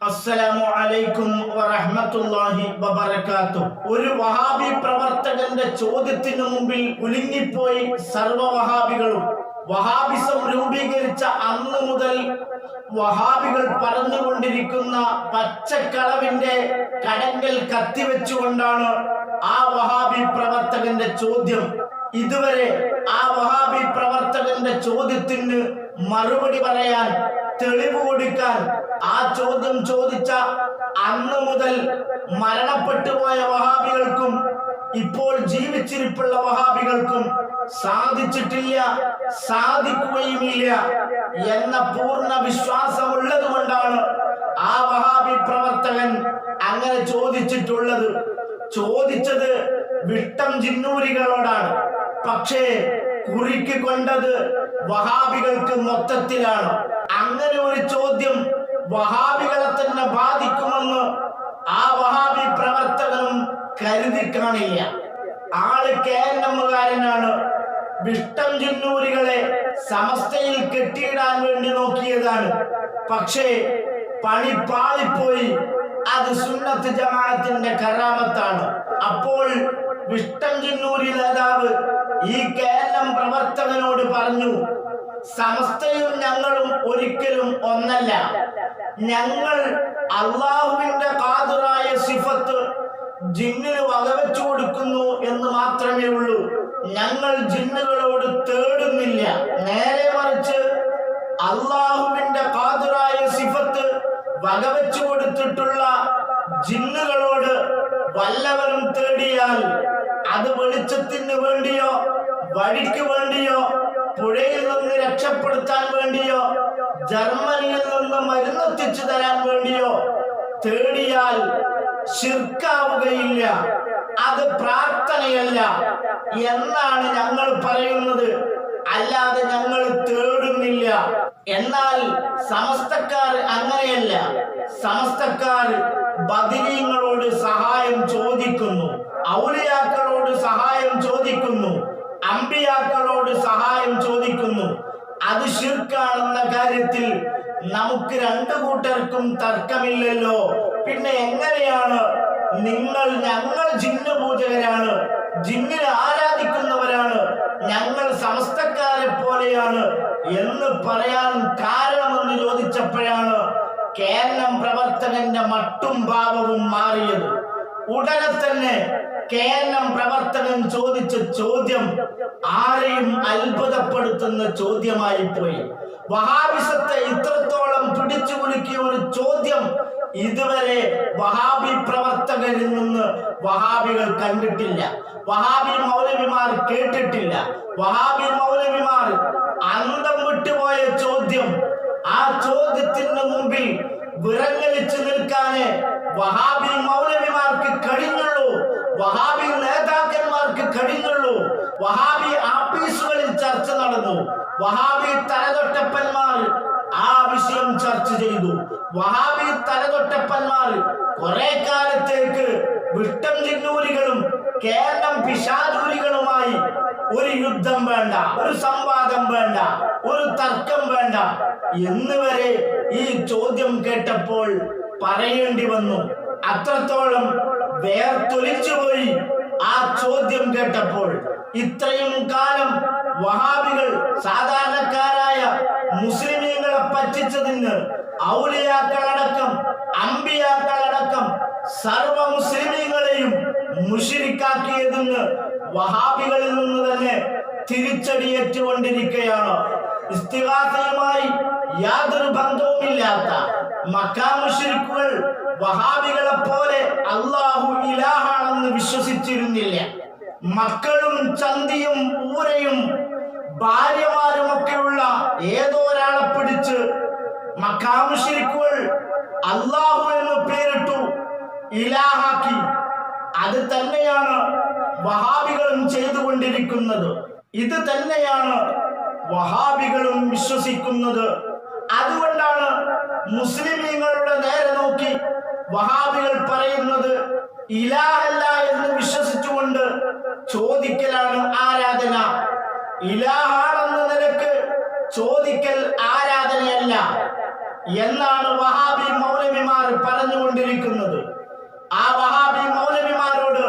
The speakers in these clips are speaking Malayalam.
അസ്സലാമു അലൈക്കും വറഹ്മത്തുള്ളാഹി വബറകാത്തു ഒരു വഹാബി പ്രവർത്തകന്റെ ചോദ്യത്തിനു മുമ്പിൽ കുലുങ്ങിപ്പോയി സർവ വഹാബികളും. വഹാബിസം രൂപീകരിച്ച അന്ന് മുതൽ വഹാബികൾ പറഞ്ഞുകൊണ്ടിരിക്കുന്ന പച്ചക്കളവിന്റെ കടങ്കൽ കത്തിവെച്ചുകൊണ്ടാണ് ആ വഹാബി പ്രവർത്തകന്റെ ചോദ്യം. ഇതുവരെ ആ വഹാബി പ്രവർത്തകന്റെ ചോദ്യത്തിന് മറുപടി പറയാൻ തെളിവ് കൊടുക്കാൻ ആ ചോദ്യം ചോദിച്ച അന്ന് മുതൽ മരണപ്പെട്ടു പോയ വഹാബികൾക്കും ഇപ്പോൾ ജീവിച്ചിരിപ്പുള്ള വഹാബികൾക്കും സാധിച്ചിട്ടില്ല സാധിക്കുകയുമില്ല എന്ന പൂർണ വിശ്വാസമുള്ളത് കൊണ്ടാണ് ആ വഹാബി പ്രവർത്തകൻ അങ്ങനെ ചോദിച്ചിട്ടുള്ളത്. ചോദിച്ചത് വിട്ടം ജിന്നൂരികളോടാണ് പക്ഷേ കുറിക്ക് കൊണ്ടത് വഹാബികൾക്ക് മൊത്തത്തിലാണ്. അങ്ങനെ ഒരു ചോദ്യം വഹാബികളെ തന്നെ ബാധിക്കുമെന്ന് ആ വഹാബി പ്രവർത്തകനും കരുതി കാണില്ല. ആൾ കെ എൻ എമ്മുകാരനാണ്. വിഷ്ടം ചിന്നൂരികളെ സമസ്തയിൽ കെട്ടിയിടാൻ വേണ്ടി നോക്കിയതാണ്. പക്ഷേ പണി പാളിപ്പോയി. അത് സുന്നത്ത് ജമാഅത്തിന്റെ കറാമത്താണ് അപ്പോൾ വിഷ്ടം ചിന്നൂരി നേതാവ് ഈ കേരളം പ്രവർത്തകനോട് പറഞ്ഞു സമസ്തയും ഞങ്ങളും ഒരിക്കലും ഒന്നല്ല. ഞങ്ങൾ അള്ളാഹുവിന്റെ കാതുറായ സിഫത്ത് ജിന്നിന് വകവെച്ചു കൊടുക്കുന്നു എന്ന് മാത്രമേ ഉള്ളൂ. ഞങ്ങൾ ജിന്നുകളോട് തേടുന്നില്ല. നേരെ മറിച്ച് അള്ളാഹുവിന്റെ കാതുറായ സിഫത്ത് വകവെച്ചു കൊടുത്തിട്ടുള്ള ജിന്നുകളോട് വല്ലവനും തേടിയാൽ അത് വെളിച്ചത്തിന് വേണ്ടിയോ വഴിക്ക് വേണ്ടിയോ പുഴയിൽ നിന്ന് രക്ഷപ്പെടുത്താൻ വേണ്ടിയോ ജർമ്മനിയിൽ നിന്ന് മരുന്നെത്തിച്ചു തരാൻ വേണ്ടിയോ തേടിയാൽ ശിർക്കാവുകയില്ല. അത് പ്രാർത്ഥനയല്ല എന്നാണ് ഞങ്ങൾ പറയുന്നത്. അല്ലാതെ ഞങ്ങൾ തേടുന്നില്ല. എന്നാൽ സമസ്തക്കാർ അങ്ങനെയല്ല. സമസ്തക്കാർ ബദിരീങ്ങളോട് സഹായം ചോദിക്കുന്നു. ഔലിയാക്കളോട് സഹായം ചോദിക്കുന്നു. അമ്പിയാക്കളോട് സഹായം ചോദിക്കുന്നു. അത് ശിർക്കാണെന്ന കാര്യത്തിൽ നമുക്ക് രണ്ടു കൂട്ടർക്കും തർക്കമില്ലല്ലോ. പിന്നെ എങ്ങനെയാണ് നിങ്ങൾ ഞങ്ങൾ ജിന്ന പൂജകരാണ് ജിന്നിനെ ആരാധിക്കുന്നവരാണ്. ഞങ്ങൾ സമസ്തക്കാരെ പോലെയാണ് എന്ന് പറയാൻ കാരണമെന്ന് ചോദിച്ചപ്പോഴാണ് കേരളം പ്രവർത്തകന്റെ മട്ടും ഭാവവും മാറിയത്. ഉടനെ തന്നെ കേരളം പ്രവർത്തകൻ ചോദിച്ച ചോദ്യം ആരെയും അത്ഭുതപ്പെടുത്തുന്ന ചോദ്യമായി പോയി വഹാബിസത്തെ ഇത്രത്തോളം പിടിച്ചു കുലുക്കിയ ഒരു ചോദ്യം ഇതുവരെ വഹാബി പ്രവർത്തകരിൽ നിന്ന് വഹാബികൾ കണ്ടിട്ടില്ല. വഹാബി മൗലവിമാർ കേട്ടിട്ടില്ല. വഹാബി മൗലവിമാർ അന്തം വിട്ടുപോയ ചോദ്യം ആ ചോദ്യത്തിന് മുമ്പിൽ വിറങ്ങലിച്ചു നിൽക്കാന് വഹാബി മൗലവിമാർക്ക് കഴിഞ്ഞുള്ളൂ. വഹാബി നേതാക്കന്മാർക്ക് കഴിഞ്ഞുള്ളൂ. വഹാബി ആഫീസുകളിൽ ചർച്ച നടന്നു. വഹാബി തലതൊട്ടപ്പന്മാർ ആ വിഷയം ചർച്ച ചെയ്തു. വഹാബി തലതൊട്ടപ്പന്മാർ കുറെ കാലത്തേക്ക് വിട്ടം ചിന്നൂരികളും കേരളം പിശാചൂരികളുമായി ഒരു യുദ്ധം വേണ്ട ഒരു സംവാദം വേണ്ട ഒരു തർക്കം വേണ്ട എന്ന് വരെ ഈ ചോദ്യം കേട്ടപ്പോൾ പറയേണ്ടി വന്നു. അത്രത്തോളം വേർത്തൊലിച്ചുപോയി ആ ചോദ്യം കേട്ടപ്പോൾ. ഇത്രയും കാലം വഹാബികൾ സാധാരണക്കാരായ മുസ്ലിമീങ്ങളെ പറ്റിച്ചതിന് ഔലിയാക്കളടക്കം അമ്പിയാക്കളടക്കം സർവ മുസ്ലിമീങ്ങളെയും മുഷിരിക്കാക്കിയതെന്ന് വഹാബികളിൽ നിന്ന് തന്നെ തിരിച്ചടിയേറ്റുകൊണ്ടിരിക്കുകയാണ്. ഇസ്തിഹാസയുമായി യാതൊരു ബന്ധവുമില്ലാത്ത മക്കാമുഷിരിക്കുകൾ വഹാബികളെ പോലെ അള്ളാഹു ഇലാഹാണെന്ന് വിശ്വസിച്ചിരുന്നില്ല. മക്കളും ചന്തിയും ഊരയും ഭാര്യമാരുമൊക്കെയുള്ള ഏതോ ഒരാളെ പിടിച്ച് അള്ളാഹു എന്ന് പേരിട്ടു ഇലാഹാക്കി. അത് തന്നെയാണ് വഹാബികളും ചെയ്തുകൊണ്ടിരിക്കുന്നത്. ഇത് തന്നെയാണ് വഹാബികളും വിശ്വസിക്കുന്നത്. അതുകൊണ്ടാണ് മുസ്ലിമീങ്ങളുടെ നേരെ നോക്കി വഹാബികൾ പറയുന്നത് ഇലാഹല്ല എന്ന് വിശ്വസിച്ചുകൊണ്ട് ചോദിക്കലാണ് ആരാധന. ഇലാഹാണെന്ന നിലയ്ക്ക് ചോദിക്കൽ ആരാധനയല്ല. എന്നാണ് വഹാബി മൗലവിമാർ പറഞ്ഞുകൊണ്ടിരിക്കുന്നത്. ആ വഹാബി മൗലവിമാരോട്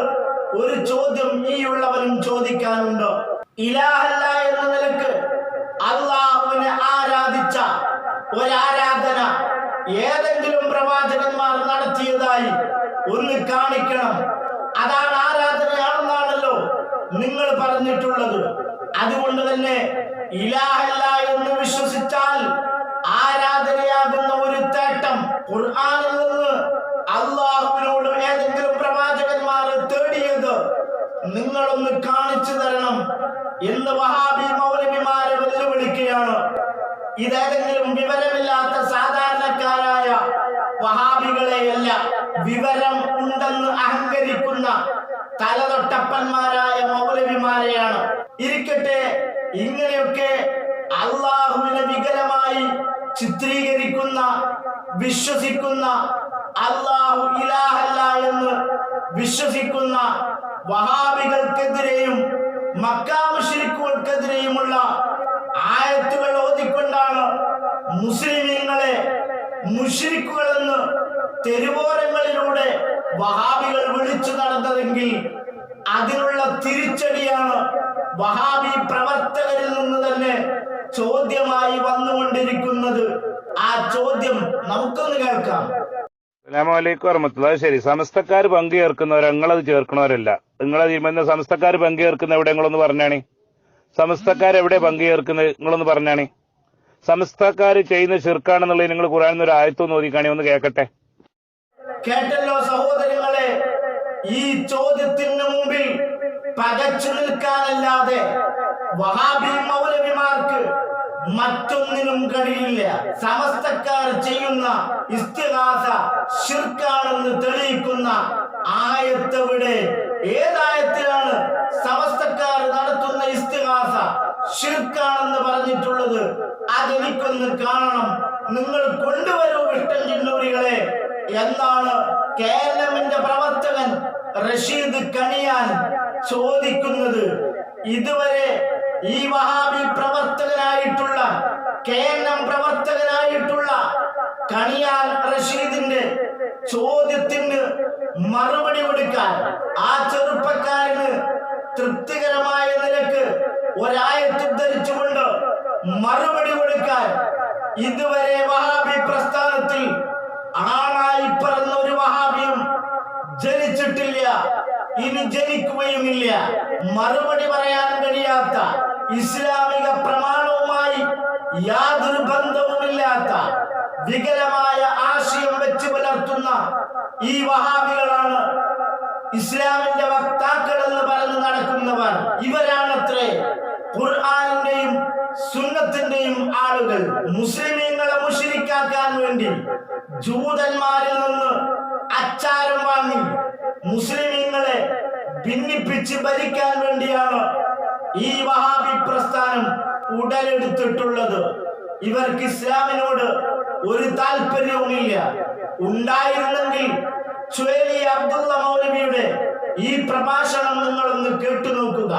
ഒരു ചോദ്യം ഈയുള്ളവനും ചോദിക്കാനുണ്ടോ? ഇലാഹല്ല എന്ന നിലയ്ക്ക് അള്ളാഹുവിനെ ആരാധിച്ച ഒരാരാധന ഏതെങ്കിലും പ്രവാചകന്മാർ നടത്തിയതായി ഒന്ന് കാണിക്കണം. അതാണ് ആരാധനയാണെന്നാണല്ലോ നിങ്ങൾ പറഞ്ഞിട്ടുള്ളത്. അതുകൊണ്ട് തന്നെ ഇലാഹല്ല എന്ന് വിശ്വസിച്ചാൽ ആരാധനയാകുന്ന ഒരു തേട്ടം ഖുർആനിൽ നിന്ന് അള്ളാഹുവിനോട് ഏതെങ്കിലും പ്രവാചകന്മാർ തേടിയത് നിങ്ങളൊന്ന് കാണിച്ചു തരണം എന്ന് വഹാബി മൗലവിമാരെ വെല്ലുവിളിക്കുകയാണ്. ഇതേതെങ്കിലും വിവരമില്ലാത്ത സാധാരണക്കാരായ വഹാബികളെയല്ല വിവരം ഉണ്ടെന്ന് അഹങ്കരിക്കുന്ന തലതൊട്ടപ്പന്മാരായ മൗലവിമാരെയാണ്. ഇരിക്കട്ടെ ഇങ്ങനെയൊക്കെ അള്ളാഹുവിനെ വികലമായി ചിത്രീകരിക്കുന്ന വിശ്വസിക്കുന്ന അള്ളാഹു ഇലാഹല്ല എന്ന് വിശ്വസിക്കുന്ന വഹാബികൾക്കെതിരെയും മക്കാമുഷിരിക്കുകൾക്കെതിരെയുമുള്ള ആയത്തുകൾ ഓതിക്കൊണ്ടാണ് മുസ്ലിമീങ്ങളെ മുഷിരിക്കുകളെന്ന് തെരുവോരങ്ങളിലൂടെ വഹാബികൾ വിളിച്ചു നടന്നതെങ്കിൽ അതിനുള്ള തിരിച്ചടിയാണ് വഹാബി പ്രവർത്തകരിൽ നിന്ന് തന്നെ ചോദ്യമായി വന്നുകൊണ്ടിരിക്കുന്നത്. ആ ചോദ്യം നമുക്കൊന്ന് കേൾക്കാം. അസ്സാമലൈക്കും വറഹമത്തുള്ള അത് ശരി സമസ്തക്കാർ പങ്ക് ചേർക്കുന്നവർ നിങ്ങളത് ചേർക്കണവരല്ല നിങ്ങളെ തീരുമാനം സമസ്തക്കാർ പങ്ക് ചേർക്കുന്ന എവിടെ നിങ്ങളൊന്ന് പറഞ്ഞാണേ? സമസ്തക്കാർ എവിടെ പങ്ക് ചേർക്കുന്നത് നിങ്ങളൊന്ന് പറഞ്ഞാണേ? സമസ്തക്കാർ ചെയ്യുന്ന ചെറുക്കാണെന്നുള്ളത് നിങ്ങൾ ഖുറാനിൽ ഒരു ആയത്തൊന്ന് ഓതിക്കാണി ഒന്ന് കേൾക്കട്ടെ? കേട്ടല്ലോ ഈ ചോദ്യത്തിന് മുമ്പിൽ പകച്ചു നിൽക്കാനല്ലാതെ വഹാബി മൗലവിമാർക്ക് മറ്റൊന്നിനും കഴിയില്ല. സമസ്തക്കാർ ചെയ്യുന്ന ഇസ്തിഹാസ ഷിർക്കാണെന്ന് തെളിയിക്കുന്ന ആയത്തെവിടെ? ഏതായത്തിലാണ് സമസ്തക്കാർ നടത്തുന്ന ഇസ്തിഹാസ ഷിർക്കാണെന്ന് പറഞ്ഞിട്ടുള്ളത്? അതെനിക്കൊന്ന് കാണണം. നിങ്ങൾ കൊണ്ടുവരൂ ഇഷ്ടം ചിന്നൂരികളെ. എന്നാണ് കേരളമിന്റെ പ്രവർത്തകൻ റഷീദ് കണിയാൻ ചോദിക്കുന്നത്? ഇതുവരെ ഈ വഹാബി പ്രവർത്തകനായിട്ടുള്ള കേരളം പ്രവർത്തകനായിട്ടുള്ള കണിയാൻ റഷീദിന്റെ ചോദ്യത്തിന് മറുപടി കൊടുക്കാൻ ആ ചെറുപ്പക്കാരന് തൃപ്തികരമായ നിലയ്ക്ക് ഒരായത്ത് ധരിച്ചുകൊണ്ട് മറുപടി കൊടുക്കാൻ ഇതുവരെ വഹാബി പ്രസ്ഥാനത്തിൽ ആണായി പറഞ്ഞ ഒരു വഹാബിയും ജനിച്ചിട്ടില്ല. ഇനി ജനിക്കുകയുമില്ല. മറുപടി പറയാൻ കഴിയാത്ത ഇസ്ലാമിക പ്രമാണവുമായി യാതൊരു ബന്ധവുമില്ലാത്ത വികലമായ ആശയം വെച്ച് പുലർത്തുന്ന ഈ വഹാബികളാണ് ഇസ്ലാമിന്റെ വക്താക്കൾ എന്ന് പറഞ്ഞ് നടക്കുന്നവർ. ഇവരാണത്രേ ഖുർആാനിന്റെയും സുന്നത്തിന്റെയും ആളുകൾ മുസ്ലിമീങ്ങളെ മുഷിരിക്കാക്കാൻ വേണ്ടി ജൂതന്മാരിൽ നിന്ന് അച്ചാരം വാങ്ങി മുസ്ലിമീങ്ങളെ ഭിന്നിപ്പിച്ച് ഭരിക്കാൻ വേണ്ടിയാണ് ഈ വഹാബി പ്രസ്ഥാനം ഉടലെടുത്തിട്ടുള്ളത്. ഇവർക്ക് ഇസ്ലാമിനോട് ഒരു താല്പര്യവുമില്ല. ഉണ്ടായിരുന്നെങ്കിൽ ചുവേലി അബ്ദുള്ള മൗലവിയുടെ ഈ പ്രഭാഷണം നിങ്ങളൊന്ന് കേട്ടു നോക്കുക.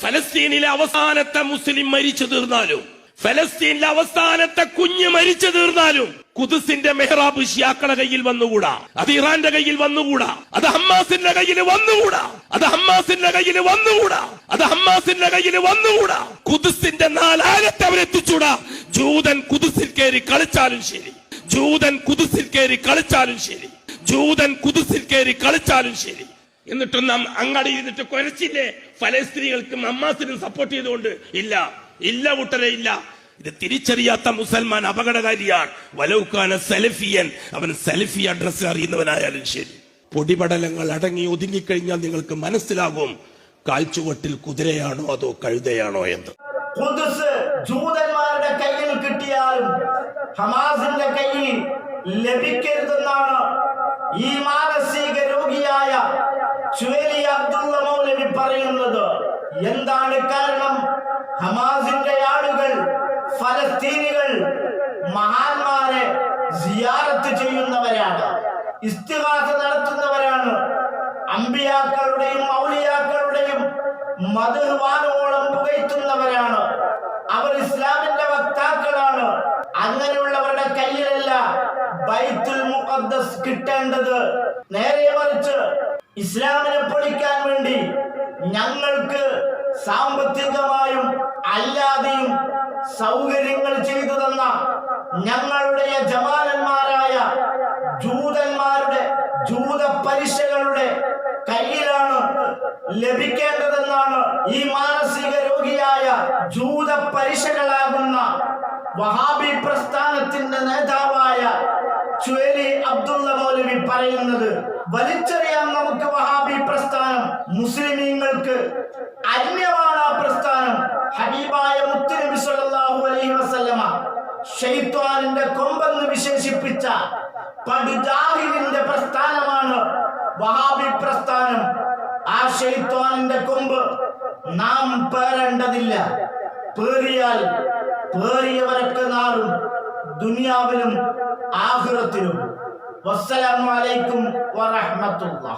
ഫലസ്തീനിലെ അവസാനത്തെ മുസ്ലിം മരിച്ചു തീർന്നാലും ഫലസ്തീനിലെ അവസാനത്തെ കുഞ്ഞ് മരിച്ചു തീർന്നാലും കുതിസിന്റെ മെഹ്റാബ് ഷിയാക്കളെ കയ്യിൽ വന്നുകൂടാ അത് ഇറാന്റെ കയ്യിൽ വന്നുകൂടാ അത് ഹമ്മാസിന്റെ കയ്യിൽ വന്നുകൂടാ അത് ഹമ്മാസിന്റെ കയ്യിൽ വന്നുകൂടാ അത് ഹമ്മാസിന്റെ കയ്യിൽ വന്നുകൂടാ. കുതിസിന്റെ നാലാലത്തെ അവരെത്തിച്ചൂടാ ജൂതൻ കുതിസിൽ കയറി കളിച്ചാലും ശരി. ജൂതൻ കുതിസിൽ കയറി കളിച്ചാലും ശരി. ജൂതൻ കുതിസിൽ കയറി കളിച്ചാലും ശരി. എന്നിട്ടും നാം അങ്ങാടി ഇരുന്നിട്ട് കുരച്ചില്ലേ ഫലസ്ത്രീകൾക്കും അമ്മാസിനും സപ്പോർട്ട് ചെയ്തുകൊണ്ട് ഇല്ല ഇല്ല കൂട്ടരെ ഇല്ല. ഇത് തിരിച്ചറിയാത്ത മുസൽമാൻ അപകടകാരിയാണ്. വലൗക്കാന സെലഫിയൻ. അവൻ സെലഫി അഡ്രസ് അറിയുന്നവനായാലും ശരി. പൊടിപടലങ്ങൾ അടങ്ങി ഒതുങ്ങിക്കഴിഞ്ഞാൽ നിങ്ങൾക്ക് മനസ്സിലാകും കാൽച്ചുവട്ടിൽ കുതിരയാണോ അതോ കഴുതയാണോ എന്ന്. ജൂതന്മാരുടെ കയ്യിൽ കിട്ടിയാലും ഹമാസിന്റെ കയ്യിൽ ലഭിക്കരുതെന്നാണ് ഈ മാനസിക രോഗിയായ ചുവേലി അബ്ദുള്ള മൗലവി പറയുന്നത് എന്താണ് കാരണം? ഹമാസിന്റെ ആളുകൾ ഫലസ്തീനികൾ മഹാന്മാരെ സിയാറത്ത് ചെയ്യുന്നവരാണ് ഇസ്തിഹാസ നടത്തുന്നവരാണ്. അമ്പിയാക്കളുടെയും ഔലിയാക്കളുടെയും മധുവാനോളം പുകയ്ത്തുന്നവരാണ് അവർ ഇസ്ലാമിന്റെ വക്താക്കളാണ്. കയ്യിലല്ല ബൈത്തുൽ മുഖദ്ദസ് കിട്ടേണ്ടത് നേരെ മറിച്ച് ഇസ്ലാമിനെ പൊളിക്കാൻ വേണ്ടി ഞങ്ങൾക്ക് സാമ്പത്തികമായും അല്ലാതെയും സൗകര്യങ്ങൾ ചെയ്തു തന്ന ഞങ്ങളുടെ ജമാലന്മാരായ ജൂതന്മാരുടെ ജൂത പലിശകളുടെ കയ്യിലാണ് ലഭിക്കേണ്ടതെന്നാണ് ഈ മാനസിക രോഗിയായ ജൂത പലിശകളാകുന്ന വഹാബി പ്രസ്ഥാനത്തിന്റെ നേതാവായ ചുവേലി അബ്ദുള്ള മൗലവി പറയുന്നത് വലിച്ചെറിയാം നമുക്ക് വഹാബി പ്രസ്ഥാനം മുസ്ലിമീങ്ങൾക്ക് അന്യമാണ് ആ പ്രസ്ഥാനം. ഹബീബായ മുത്തുനബി സല്ലല്ലാഹു അലൈഹി വസല്ലമ ഷെയ്ത്വാനിന്റെ കൊമ്പെന്ന് വിശേഷിപ്പിച്ച പടുജാഹിലിന്റെ പ്രസ്ഥാനമാണ് വഹാബി പ്രസ്ഥാനം. ആ ഷെയ്ത്വാനിന്റെ കൊമ്പ് നാം പേരേണ്ടതില്ല പേറിയാൽ പേറിയവരൊക്കെ നാളും ദുനിയാവിലും ആഹുറത്തിലും. വസ്സലാമലൈക്കും അലൈക്കും വറഹ്മത്തുള്ളാഹി.